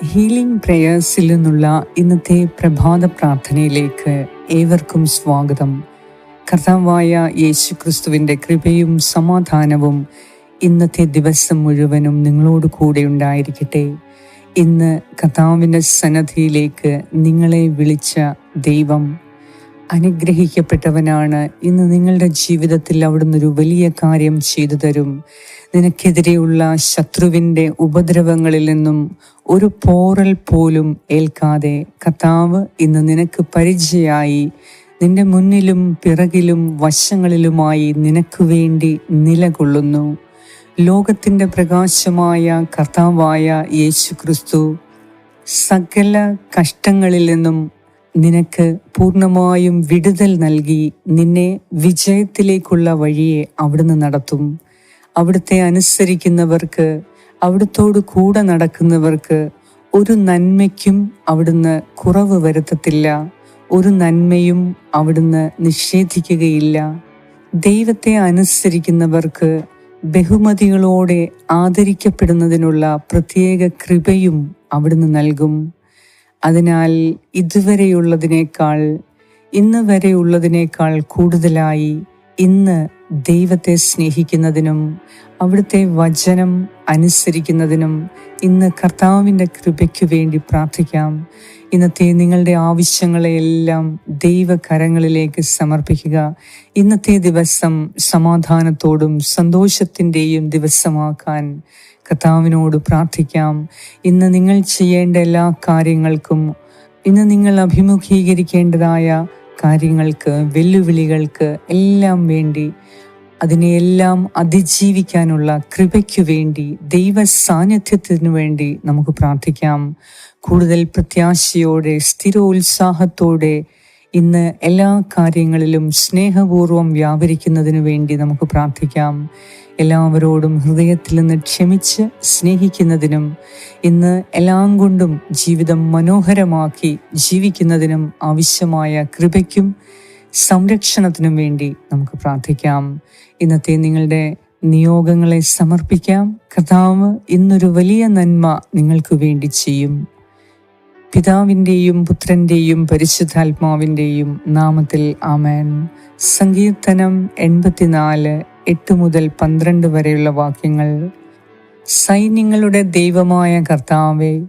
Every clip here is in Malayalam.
ഹീലിംഗ് പ്രേയേഴ്സിൽ നിന്നുള്ള ഇന്നത്തെ പ്രഭാത പ്രാർത്ഥനയിലേക്ക് ഏവർക്കും സ്വാഗതം. കർത്താവായ യേശു ക്രിസ്തുവിന്റെ കൃപയും സമാധാനവും ഇന്നത്തെ ദിവസം മുഴുവനും നിങ്ങളോട് കൂടെ ഉണ്ടായിരിക്കട്ടെ. ഇന്ന് കർത്താവിന്റെ സന്നദ്ധിയിലേക്ക് നിങ്ങളെ വിളിച്ച ദൈവം അനുഗ്രഹിക്കപ്പെട്ടവനാണ്. ഇന്ന് നിങ്ങളുടെ ജീവിതത്തിൽ അവിടുന്ന് ഒരു വലിയ കാര്യം ചെയ്തു തരും. നിനക്കെതിരെയുള്ള ശത്രുവിന്റെ ഉപദ്രവങ്ങളിൽ നിന്നും ഒരു പോറൽ പോലും ഏൽക്കാതെ കർത്താവ് ഇന്ന് നിനക്ക് പരിചയമായി നിന്റെ മുന്നിലും പിറകിലും വശങ്ങളിലുമായി നിനക്ക് വേണ്ടി നിലകൊള്ളുന്നു. ലോകത്തിന്റെ പ്രകാശമായ കർത്താവായ യേശു ക്രിസ്തു സകല കഷ്ടങ്ങളിൽ നിന്നും നിനക്ക് പൂർണമായും വിടുതൽ നൽകി നിന്നെ വിജയത്തിലേക്കുള്ള വഴിയെ അവിടുന്ന് നടത്തും. അവിടുത്തെ അനുസരിക്കുന്നവർക്ക് അവിടുത്തോട് കൂടെ നടക്കുന്നവർക്ക് ഒരു നന്മയ്ക്കും അവിടുന്ന് കുറവ് വരുത്തത്തില്ല. ഒരു നന്മയും അവിടുന്ന് നിഷേധിക്കുകയില്ല. ദൈവത്തെ അനുസരിക്കുന്നവർക്ക് ബഹുമതികളോടെ ആദരിക്കപ്പെടുന്നതിനുള്ള പ്രത്യേക കൃപയും അവിടുന്ന് നൽകും. അതിനാൽ ഇതുവരെയുള്ളതിനേക്കാൾ ഇന്ന് വരെയുള്ളതിനേക്കാൾ കൂടുതലായി ഇന്ന് ദൈവത്തെ സ്നേഹിക്കുന്നതിനും അവിടുത്തെ വചനം അനുസരിക്കുന്നതിനും ഇന്ന് കർത്താവിന്റെ കൃപയ്ക്കു വേണ്ടി പ്രാർത്ഥിക്കാം. ഇന്നത്തെ നിങ്ങളുടെ ആവശ്യങ്ങളെയെല്ലാം ദൈവകരങ്ങളിലേക്ക് സമർപ്പിക്കുക. ഇന്നത്തെ ദിവസം സമാധാനത്തോടും സന്തോഷത്തിന്റെയും ദിവസമാക്കാൻ കർത്താവിനോട് പ്രാർത്ഥിക്കാം. ഇന്ന് നിങ്ങൾ ചെയ്യേണ്ട എല്ലാ കാര്യങ്ങൾക്കും ഇന്ന് നിങ്ങൾ അഭിമുഖീകരിക്കേണ്ടതായ കാര്യങ്ങൾക്ക് വെല്ലുവിളികൾക്ക് എല്ലാം വേണ്ടി അതിനെയെല്ലാം അതിജീവിക്കാനുള്ള കൃപയ്ക്കു വേണ്ടി ദൈവ സാന്നിധ്യത്തിനു വേണ്ടി നമുക്ക് പ്രാർത്ഥിക്കാം. കൂടുതൽ പ്രത്യാശയോടെ സ്ഥിരോത്സാഹത്തോടെ ഇന്ന് എല്ലാ കാര്യങ്ങളിലും സ്നേഹപൂർവം വ്യാപരിക്കുന്നതിനു വേണ്ടി നമുക്ക് പ്രാർത്ഥിക്കാം. എല്ലാവരോടും ഹൃദയത്തിൽ നിന്ന് ക്ഷമിച്ച് സ്നേഹിക്കുന്നതിനും ഇന്ന് എല്ലാം കൊണ്ടും ജീവിതം മനോഹരമാക്കി ജീവിക്കുന്നതിനും ആവശ്യമായ കൃപയ്ക്കും സംരക്ഷണത്തിനും വേണ്ടി നമുക്ക് പ്രാർത്ഥിക്കാം. ഇന്നത്തെ നിങ്ങളുടെ നിയോഗങ്ങളെ സമർപ്പിക്കാം. കർത്താവ് ഇന്നൊരു വലിയ നന്മ നിങ്ങൾക്ക് വേണ്ടി ചെയ്യും. പിതാവിന്റെയും പുത്രന്റെയും പരിശുദ്ധാത്മാവിന്റെയും നാമത്തിൽ ആമേൻ. സങ്കീർത്തനം എൺപത്തിനാല് എട്ട് മുതൽ പന്ത്രണ്ട് വരെയുള്ള വാക്യങ്ങൾ. സൈന്യങ്ങളുടെ ദൈവമായ കർത്താവെ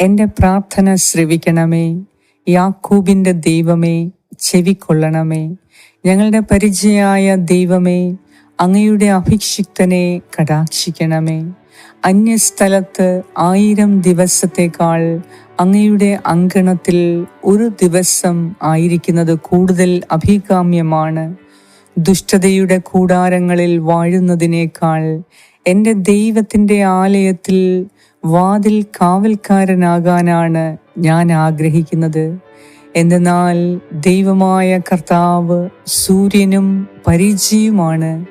എന്റെ പ്രാർത്ഥന ശ്രവിക്കണമേ. യാക്കൂബിന്റെ ദൈവമേ ചെവിക്കൊള്ളണമേ. ഞങ്ങളുടെ പരിചയായ ദൈവമേ അങ്ങയുടെ അഭിക്ഷിക്തനെ കടാക്ഷിക്കണമേ. അന്യസ്ഥലത്ത് ആയിരം ദിവസത്തേക്കാൾ അങ്ങയുടെ അങ്കണത്തിൽ ഒരു ദിവസം ആയിരിക്കുന്നത് കൂടുതൽ അഭികാമ്യമാണ്. ദുഷ്ടതയുടെ കൂടാരങ്ങളിൽ വാഴുന്നതിനേക്കാൾ എന്റെ ദൈവത്തിന്റെ ആലയത്തിൽ വാതിൽ കാവൽക്കാരനാകാനാണ് ഞാൻ ആഗ്രഹിക്കുന്നത്. എന്തെന്നാൽ ദൈവമായ കർത്താവ് സൂര്യനും പരിചയുമാണ്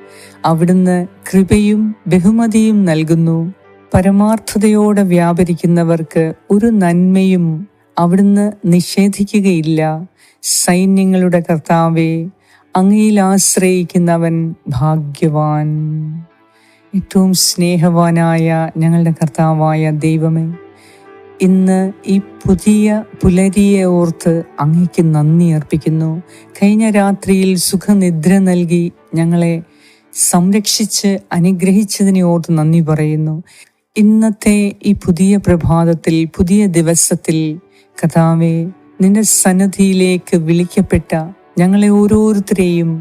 അവിടുന്ന് കൃപയും ബഹുമതിയും നൽകുന്നു. പരമാർത്ഥതയോടെ വ്യാപരിക്കുന്നവർക്ക് ഒരു നന്മയും അവിടുന്ന് നിഷേധിക്കുകയില്ല. സൈന്യങ്ങളുടെ കർത്താവെ അങ്ങയിൽ ആശ്രയിക്കുന്നവൻ ഭാഗ്യവാൻ. ഏറ്റവും സ്നേഹവാനായ ഞങ്ങളുടെ കർത്താവായ ദൈവമേ ഇന്ന് ഈ പുതിയ പുലരിയെ ഓർത്ത് അങ്ങയ്ക്ക് നന്ദി അർപ്പിക്കുന്നു. കഴിഞ്ഞ രാത്രിയിൽ സുഖനിദ്ര നൽകി ഞങ്ങളെ സംരക്ഷിച്ച് അനുഗ്രഹിച്ചതിനെ ഓർത്ത് നന്ദി പറയുന്നു. ഇന്നത്തെ ഈ പുതിയ പ്രഭാതത്തിൽ പുതിയ ദിവസത്തിൽ കഥാവെ നിന്റെ സന്നദ്ധിയിലേക്ക് വിളിക്കപ്പെട്ട ഞങ്ങളെ ഓരോരുത്തരെയും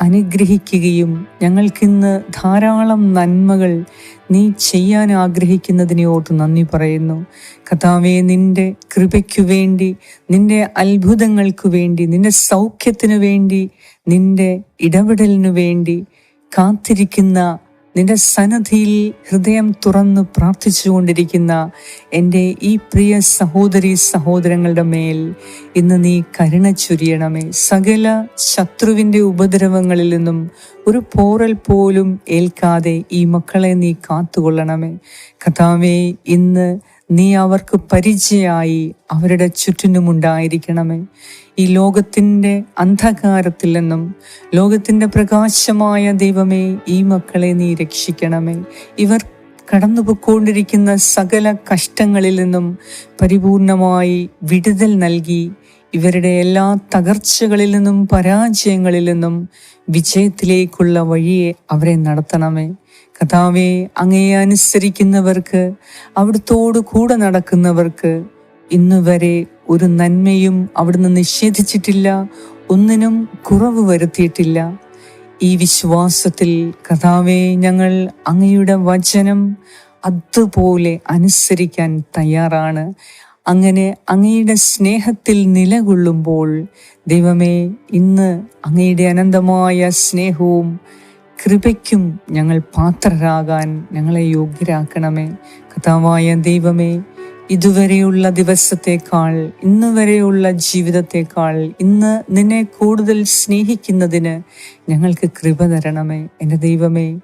അനുഗ്രഹിക്കുകയും ഞങ്ങൾക്കിന്ന് ധാരാളം നന്മകൾ നീ ചെയ്യാൻ ആഗ്രഹിക്കുന്നതിനെ നന്ദി പറയുന്നു. കഥാവെ നിന്റെ കൃപയ്ക്കു വേണ്ടി നിന്റെ അത്ഭുതങ്ങൾക്കു വേണ്ടി നിന്റെ സൗഖ്യത്തിനു വേണ്ടി നിന്റെ ഇടപെടലിനു വേണ്ടി കാത്തിരിക്കുന്ന നിന്റെ സന്നദ്ധിയിൽ ഹൃദയം തുറന്ന് പ്രാർത്ഥിച്ചുകൊണ്ടിരിക്കുന്ന എന്റെ ഈ പ്രിയ സഹോദരി സഹോദരങ്ങളുടെ മേൽ ഇന്ന് നീ കരുണ ചുരിയണമേ. സകല ശത്രുവിന്റെ ഉപദ്രവങ്ങളിൽ നിന്നും ഒരു പോറൽ പോലും ഏൽക്കാതെ ഈ മക്കളെ നീ കാത്തുകൊള്ളണമേ. കഥാവേ ഇന്ന് നീ അവർക്ക് പരിചയമായി അവരുടെ ചുറ്റിനുമുണ്ടായിരിക്കണമേ ഈ ലോകത്തിന്റെ അന്ധകാരത്തിൽ നിന്നും ലോകത്തിന്റെ പ്രകാശമായ ദൈവമേ ഈ മക്കളെ നീ രക്ഷിക്കണമേ. ഇവർ കടന്നുപോയിക്കൊണ്ടിരിക്കുന്ന സകല കഷ്ടങ്ങളിൽ നിന്നും പരിപൂർണമായി വിടുതൽ നൽകി ഇവരുടെ എല്ലാ തകർച്ചകളിൽ നിന്നും പരാജയങ്ങളിൽ നിന്നും വിജയത്തിലേക്കുള്ള വഴിയെ അവരെ നടത്തണമേ. കഥാവെ അങ്ങയെ അനുസരിക്കുന്നവർക്ക് അവിടുത്തോട് കൂടെ നടക്കുന്നവർക്ക് ഇന്നുവരെ ഒരു നന്മയും അവിടുന്ന് നിഷേധിച്ചിട്ടില്ല ഒന്നിനും കുറവ് വരുത്തിയിട്ടില്ല. ഈ വിശ്വാസത്തിൽ കഥാവെ ഞങ്ങൾ അങ്ങയുടെ വചനം അതുപോലെ അനുസരിക്കാൻ തയ്യാറാണ്. അങ്ങനെ അങ്ങയുടെ സ്നേഹത്തിൽ നിലകൊള്ളുമ്പോൾ ദൈവമേ ഇന്ന് അങ്ങയുടെ അനന്തമായ സ്നേഹവും കൃപയ്ക്കും ഞങ്ങൾ പാത്രരാകാൻ ഞങ്ങളെ യോഗ്യരാക്കണമേ. കഥാവായ ദൈവമേ ഇതുവരെയുള്ള ദിവസത്തേക്കാൾ ഇന്ന് വരെയുള്ള ജീവിതത്തേക്കാൾ ഇന്ന് നിന്നെ കൂടുതൽ സ്നേഹിക്കുന്നതിന് ഞങ്ങൾക്ക് കൃപ തരണമേ. എന്റെ ദൈവമേ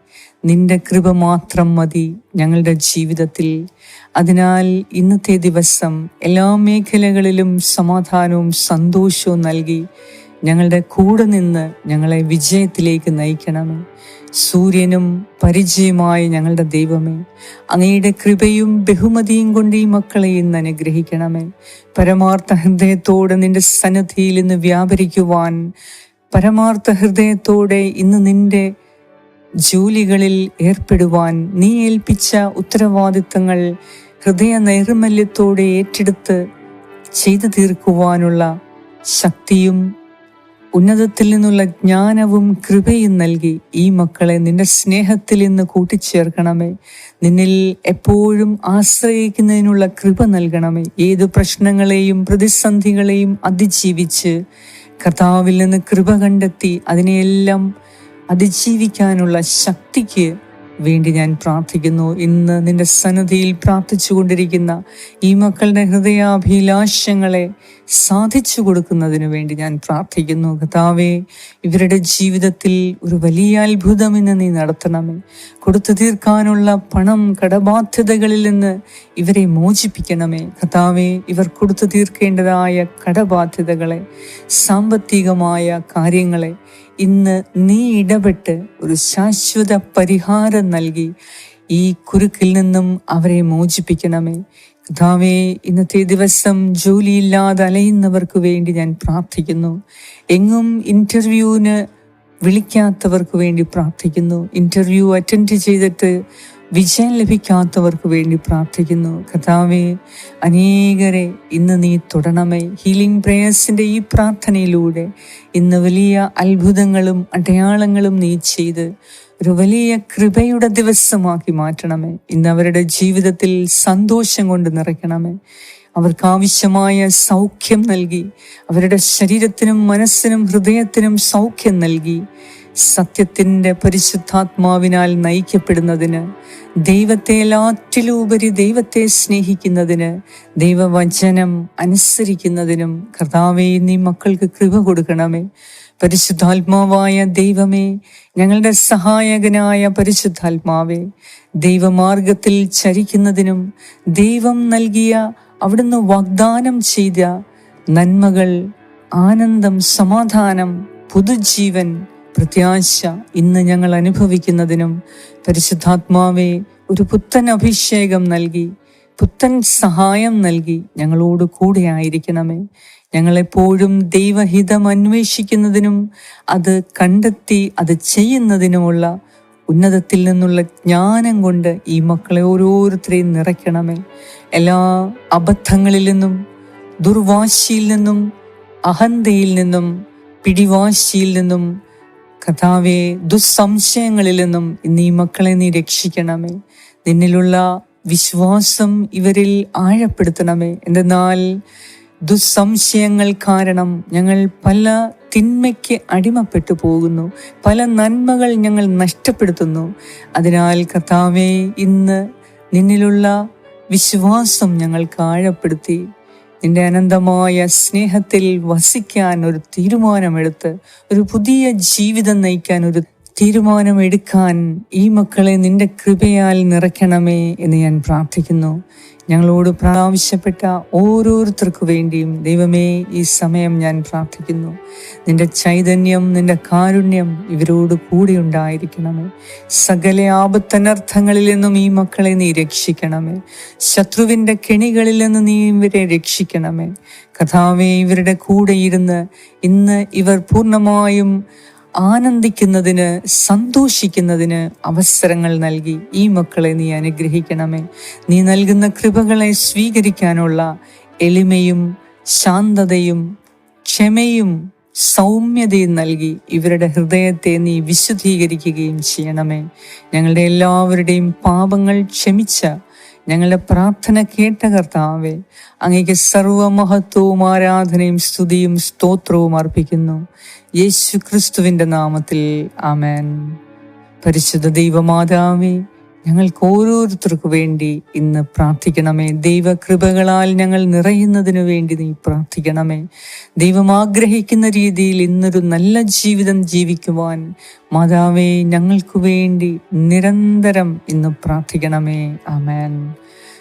നിന്റെ കൃപ മാത്രം മതി ഞങ്ങളുടെ ജീവിതത്തിൽ. അതിനാൽ ഇന്നത്തെ ദിവസം എല്ലാ മേഖലകളിലും സമാധാനവും സന്തോഷവും നൽകി ഞങ്ങളുടെ കൂടെ നിന്ന് ഞങ്ങളെ വിജയത്തിലേക്ക് നയിക്കണമേ. സൂര്യനും പരിചയമായ ഞങ്ങളുടെ ദൈവമേ അങ്ങയുടെ കൃപയും ബഹുമതിയും കൊണ്ട് ഈ മക്കളെ ഇന്ന് അനുഗ്രഹിക്കണമേ. പരമാർത്ഥ ഹൃദയത്തോടെ നിന്റെ സന്നദ്ധിയിൽ ഇന്ന് വ്യാപരിക്കുവാൻ പരമാർത്ഥ ഹൃദയത്തോടെ ഇന്ന് നിന്റെ ജോലികളിൽ ഏർപ്പെടുവാൻ നീ ഏൽപ്പിച്ച ഉത്തരവാദിത്തങ്ങൾ ഹൃദയ നൈർമല്യത്തോടെ ഏറ്റെടുത്ത് ചെയ്തു തീർക്കുവാനുള്ള ശക്തിയും ഉന്നതത്തിൽ നിന്നുള്ള ജ്ഞാനവും കൃപയും നൽകി ഈ മക്കളെ നിന്റെ സ്നേഹത്തിൽ ഇന്ന് കൂട്ടിച്ചേർക്കണമേ. നിന്നിൽ എപ്പോഴും ആശ്രയിക്കുന്നതിനുള്ള കൃപ നൽകണമേ. ഏത് പ്രശ്നങ്ങളെയും പ്രതിസന്ധികളെയും അതിജീവിച്ച് കർത്താവിൽ നിന്ന് കൃപ കണ്ടെത്തി അതിനെയെല്ലാം അതിജീവിക്കാനുള്ള ശക്തിക്ക് വേണ്ടി ഞാൻ പ്രാർത്ഥിക്കുന്നു. ഇന്ന് നിന്റെ സന്നദ്ധിയിൽ പ്രാർത്ഥിച്ചു കൊണ്ടിരിക്കുന്ന ഈ മക്കളുടെ ഹൃദയാഭിലാഷങ്ങളെ സാധിച്ചു കൊടുക്കുന്നതിന് വേണ്ടി ഞാൻ പ്രാർത്ഥിക്കുന്നു. കഥാവേ ഇവരുടെ ജീവിതത്തിൽ ഒരു വലിയ അത്ഭുതം ഇന്ന് നീ നടത്തണമേ. കൊടുത്തു തീർക്കാനുള്ള പണം കടബാധ്യതകളിൽ നിന്ന് ഇവരെ മോചിപ്പിക്കണമേ. കഥാവേ ഇവർ കൊടുത്തു തീർക്കേണ്ടതായ കടബാധ്യതകളെ സാമ്പത്തികമായ കാര്യങ്ങളെ ഇന്ന് നീ ഇടപെട്ട് ഒരു ശാശ്വത പരിഹാരം നൽകി. ഈ കുരുക്കിൽ നിന്നും അവരെ മോചിപ്പിക്കണമേ. കഥാവേ ഇന്നത്തെ ദിവസം ജോലിയില്ലാതെ അലയുന്നവർക്ക് വേണ്ടി ഞാൻ പ്രാർത്ഥിക്കുന്നു. എങ്ങും ഇന്റർവ്യൂവിന് വിളിക്കാത്തവർക്ക് വേണ്ടി പ്രാർത്ഥിക്കുന്നു. ഇന്റർവ്യൂ അറ്റൻഡ് ചെയ്തിട്ട് വിജയം ലഭിക്കാത്തവർക്ക് വേണ്ടി പ്രാർത്ഥിക്കുന്നു. കഥാവെ അനേകരെ ഇന്ന് നീ തുടണമേ ഹീലിംഗ് പ്രേയേഴ്സിന്റെ ഈ പ്രാർത്ഥനയിലൂടെ ഇന്ന് വലിയ അത്ഭുതങ്ങളും അടയാളങ്ങളും നീ ചെയ്ത് ഒരു വലിയ കൃപയുടെ ദിവസമാക്കി മാറ്റണമേ. ഇന്ന് അവരുടെ ജീവിതത്തിൽ സന്തോഷം കൊണ്ട് നിറയ്ക്കണമേ. അവർക്ക് ആവശ്യമായ സൗഖ്യം നൽകി അവരുടെ ശരീരത്തിനും മനസ്സിനും ഹൃദയത്തിനും സൗഖ്യം നൽകി സത്യത്തിന്റെ പരിശുദ്ധാത്മാവിനാൽ നയിക്കപ്പെടുന്നതിന് ദൈവത്തെ എല്ലാറ്റിലുപരി ദൈവത്തെ സ്നേഹിക്കുന്നതിന് ദൈവവചനം അനുസരിക്കുന്നതിനും കർത്താവെ നീ മക്കൾക്ക് കൃപ കൊടുക്കണമേ. പരിശുദ്ധാത്മാവായ ദൈവമേ ഞങ്ങളുടെ സഹായകനായ പരിശുദ്ധാത്മാവേ ദൈവമാർഗത്തിൽ ചരിക്കുന്നതിനും ദൈവം നൽകിയ അവിടുന്ന് വാഗ്ദാനം ചെയ്ത നന്മകൾ ആനന്ദം സമാധാനം പുതുജീവൻ പ്രത്യാശ ഇന്ന് ഞങ്ങൾ അനുഭവിക്കുന്നതിനും പരിശുദ്ധാത്മാവെ ഒരു പുത്തൻ അഭിഷേകം നൽകി പുത്തൻ സഹായം നൽകി ഞങ്ങളോട് കൂടെ ആയിരിക്കണമേ. ഞങ്ങളെപ്പോഴും ദൈവഹിതം അന്വേഷിക്കുന്നതിനും അത് കണ്ടെത്തി അത് ചെയ്യുന്നതിനുമുള്ള ഉന്നതത്തിൽ നിന്നുള്ള ജ്ഞാനം കൊണ്ട് ഈ മക്കളെ ഓരോരുത്തരെയും നിറയ്ക്കണമേ. എല്ലാ അബദ്ധങ്ങളിൽ നിന്നും ദുർവാശിയിൽ നിന്നും അഹന്തയിൽ നിന്നും പിടിവാശിയിൽ നിന്നും കഥാവെ ദുസ്സംശയങ്ങളിൽ നിന്നും ഈ മക്കളെ നീ രക്ഷിക്കണമേ. നിന്നിലുള്ള വിശ്വാസം ഇവരിൽ ആഴപ്പെടുത്തണമേ. എന്തെന്നാൽ ദുസ്സംശയങ്ങൾ കാരണം ഞങ്ങൾ പല തിന്മയ്ക്ക് അടിമപ്പെട്ടു പോകുന്നു. പല നന്മകൾ ഞങ്ങൾ നഷ്ടപ്പെടുത്തുന്നു. അതിനാൽ കഥാവെ ഇന്ന് നിന്നിലുള്ള വിശ്വാസം ഞങ്ങൾക്ക് ആഴപ്പെടുത്തി. നിന്റെ അനന്തമായ സ്നേഹത്തിൽ വസിക്കാൻ ഒരു തീരുമാനമെടുത്ത് ഒരു പുതിയ ജീവിതം നയിക്കാൻ ഒരു തീരുമാനമെടുക്കാൻ ഈ മക്കളെ നിന്റെ കൃപയാൽ നിറയ്ക്കണമേ എന്ന് ഞാൻ പ്രാർത്ഥിക്കുന്നു. ഞങ്ങളോട് പ്രാവശ്യപ്പെട്ട ഓരോരുത്തർക്കു വേണ്ടിയും ദൈവമേ ഈ സമയം ഞാൻ പ്രാർത്ഥിക്കുന്നു. നിന്റെ ചൈതന്യം നിന്റെ കാരുണ്യം ഇവരോട് കൂടി ഉണ്ടായിരിക്കണമേ. സകല ആപത്തനർത്ഥങ്ങളിൽ നിന്നും ഈ മക്കളെ നീ രക്ഷിക്കണമേ. ശത്രുവിന്റെ കെണികളിൽ നിന്ന് നീ ഇവരെ രക്ഷിക്കണമേ. കഥാവേ ഇവരുടെ കൂടെ ഇരുന്ന് ഇന്ന് ഇവർ പൂർണമായും ആനന്ദിക്കുന്നതിന് സന്തോഷിക്കുന്നതിന് അവസരങ്ങൾ നൽകി. ഈ മക്കളെ നീ അനുഗ്രഹിക്കണമേ. നീ നൽകുന്ന കൃപകളെ സ്വീകരിക്കാനുള്ള എളിമയും ശാന്തതയും ക്ഷമയും സൗമ്യതയും നൽകി ഇവരുടെ ഹൃദയത്തെ നീ വിശുദ്ധീകരിക്കുകയും ചെയ്യണമേ. ഞങ്ങളുടെ എല്ലാവരുടെയും പാപങ്ങൾ ക്ഷമിച്ച ഞങ്ങളുടെ പ്രാർത്ഥന കേട്ട കർത്താവെ അങ്ങേക്ക് സർവമഹത്വവും ആരാധനയും സ്തുതിയും സ്തോത്രവും അർപ്പിക്കുന്നു. യേശു ക്രിസ്തുവിന്റെ നാമത്തിൽ ആമേൻ. പരിശുദ്ധ ദൈവമാതാവേ ഞങ്ങൾക്ക് ഓരോരുത്തർക്കു വേണ്ടി ഇന്ന് പ്രാർത്ഥിക്കണമേ. ദൈവകൃപകളാൽ ഞങ്ങൾ നിറയുന്നതിനു വേണ്ടി നീ പ്രാർത്ഥിക്കണമേ. ദൈവം ആഗ്രഹിക്കുന്ന രീതിയിൽ ഇന്നൊരു നല്ല ജീവിതം ജീവിക്കുവാൻ മാതാവേ ഞങ്ങൾക്ക് വേണ്ടി നിരന്തരം ഇന്ന് പ്രാർത്ഥിക്കണമേ. ആമേൻ.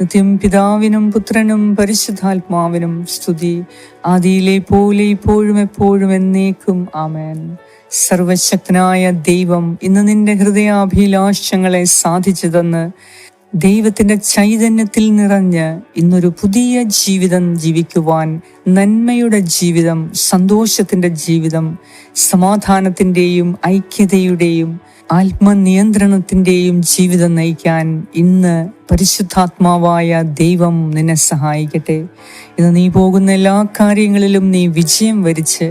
നിത്യം പിതാവിനും പുത്രനും പരിശുദ്ധാത്മാവിനും സ്തുതി. ആദിയിലെ പോലെ ഇപ്പോഴും എപ്പോഴും എന്നേക്കും. ആമേൻ. സർവശക്തനായ ദൈവം ഇന്ന് നിന്റെ ഹൃദയാഭിലാഷങ്ങളെ സാധിച്ചു തന്ന് ദൈവത്തിന്റെ ചൈതന്യത്തിൽ നിറഞ്ഞ് ഇന്നൊരു പുതിയ ജീവിതം ജീവിക്കുവാൻ നന്മയുടെ ജീവിതം സന്തോഷത്തിന്റെ ജീവിതം സമാധാനത്തിന്റെയും ഐക്യതയുടെയും ആത്മനിയന്ത്രണത്തിന്റെയും ജീവിതം നയിക്കാൻ ഇന്ന് പരിശുദ്ധാത്മാവായ ദൈവം നിന്നെ സഹായിക്കട്ടെ. ഇന്ന് നീ പോകുന്ന എല്ലാ കാര്യങ്ങളിലും നീ വിജയം വരിച്ച്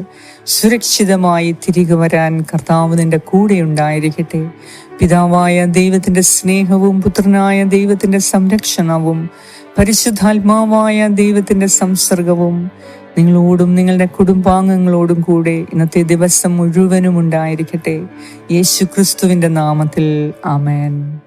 സുരക്ഷിതമായി തിരികെ വരാൻ കർത്താവ് നിന്റെ കൂടെ ഉണ്ടായിരിക്കട്ടെ. പിതാവായ ദൈവത്തിന്റെ സ്നേഹവും പുത്രനായ ദൈവത്തിന്റെ സംരക്ഷണവും പരിശുദ്ധാത്മാവായ ദൈവത്തിന്റെ സംസർഗവും നിങ്ങളോടും നിങ്ങളുടെ കുടുംബാംഗങ്ങളോടും കൂടെ ഇന്നത്തെ ദിവസം മുഴുവനും ഉണ്ടായിരിക്കട്ടെ. യേശു ക്രിസ്തുവിന്റെ നാമത്തിൽ. ആമേൻ.